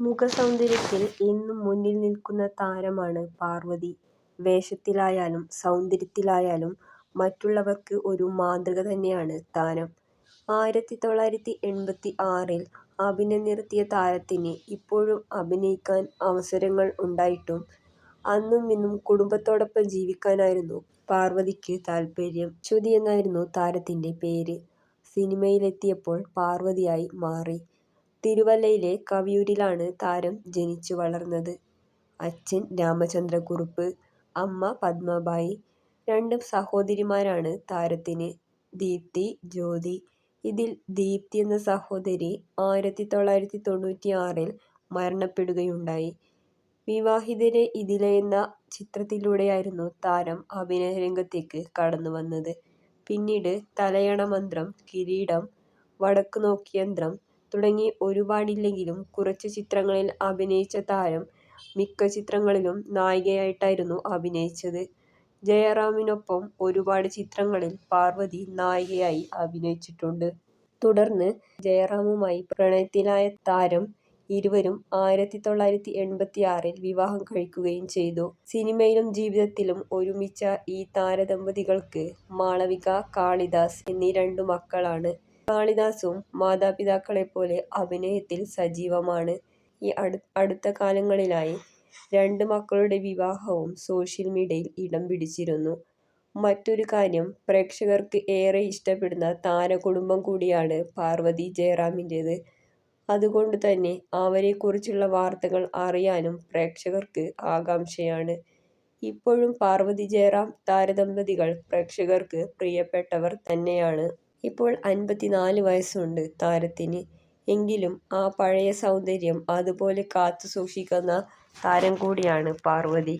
മുഖസൗന്ദര്യത്തിൽ എന്നും മുന്നിൽ നിൽക്കുന്ന താരമാണ് പാർവതി. വേഷത്തിലായാലും സൗന്ദര്യത്തിലായാലും മറ്റുള്ളവർക്ക് ഒരു മാതൃക തന്നെയാണ് താരം. ആയിരത്തി തൊള്ളായിരത്തി എൺപത്തി ആറിൽ അഭിനയം നിർത്തിയ താരത്തിന് ഇപ്പോഴും അഭിനയിക്കാൻ അവസരങ്ങൾ ഉണ്ടായിട്ടും അന്നും ഇന്നും കുടുംബത്തോടൊപ്പം ജീവിക്കാനായിരുന്നു പാർവതിക്ക് താൽപര്യം. അശ്വതി എന്നായിരുന്നു താരത്തിന്റെ പേര്. സിനിമയിലെത്തിയപ്പോൾ പാർവതിയായി മാറി. തിരുവല്ലയിലെ കവിയൂരിലാണ് താരം ജനിച്ചു വളർന്നത്. അച്ഛൻ രാമചന്ദ്രക്കുറുപ്പ്, അമ്മ പത്മാബായി. രണ്ട് സഹോദരിമാരാണ് താരത്തിന്. ദീപ്തി, ജ്യോതി. ഇതിൽ ദീപ്തി എന്ന സഹോദരി ആയിരത്തി തൊള്ളായിരത്തി തൊണ്ണൂറ്റിയാറിൽ മരണപ്പെടുകയുണ്ടായി. വിവാഹിതരെ ഇതിലെ എന്ന ചിത്രത്തിലൂടെയായിരുന്നു താരം അഭിനയ അഭിനയരംഗത്തേക്ക് കടന്നുവന്നത്. പിന്നീട് തലയണ മന്ത്രം, കിരീടം, വടക്കു നോക്കി യന്ത്രം തുടങ്ങി ഒരുപാടില്ലെങ്കിലും കുറച്ച് ചിത്രങ്ങളിൽ അഭിനയിച്ച താരം മിക്ക ചിത്രങ്ങളിലും നായികയായിട്ടായിരുന്നു അഭിനയിച്ചത്. ജയറാമിനൊപ്പം ഒരുപാട് ചിത്രങ്ങളിൽ പാർവതി നായികയായി അഭിനയിച്ചിട്ടുണ്ട്. തുടർന്ന് ജയറാമുമായി പ്രണയത്തിലായ താരം ഇരുവരും ആയിരത്തി തൊള്ളായിരത്തി എൺപത്തിയാറിൽ വിവാഹം കഴിക്കുകയും ചെയ്തു. സിനിമയിലും ജീവിതത്തിലും ഒരുമിച്ച ഈ താരദമ്പതികൾക്ക് മാളവിക, കാളിദാസ് എന്നീ രണ്ടു മക്കളാണ്. കാളിദാസും മാതാപിതാക്കളെപ്പോലെ അഭിനയത്തിൽ സജീവമാണ്. ഈ അടുത്ത കാലങ്ങളിലായി രണ്ട് മക്കളുടെ വിവാഹവും സോഷ്യൽ മീഡിയയിൽ ഇടം പിടിച്ചിരുന്നു. മറ്റൊരു കാര്യം പ്രേക്ഷകർക്ക് ഏറെ ഇഷ്ടപ്പെടുന്ന താരകുടുംബം കൂടിയാണ് പാർവതി ജയറാമിന്റേത്. അതുകൊണ്ട് തന്നെ അവരെക്കുറിച്ചുള്ള വാർത്തകൾ അറിയാനും പ്രേക്ഷകർക്ക് ആകാംക്ഷയാണ്. ഇപ്പോഴും പാർവതി ജയറാം താരദമ്പതികൾ പ്രേക്ഷകർക്ക് പ്രിയപ്പെട്ടവർ തന്നെയാണ്. ഇപ്പോൾ അൻപത്തിനാല് വയസ്സുണ്ട് താരത്തിന്. എങ്കിലും ആ പഴയ സൗന്ദര്യം അതുപോലെ കാത്തുസൂക്ഷിക്കുന്ന താരം കൂടിയാണ് പാർവതി.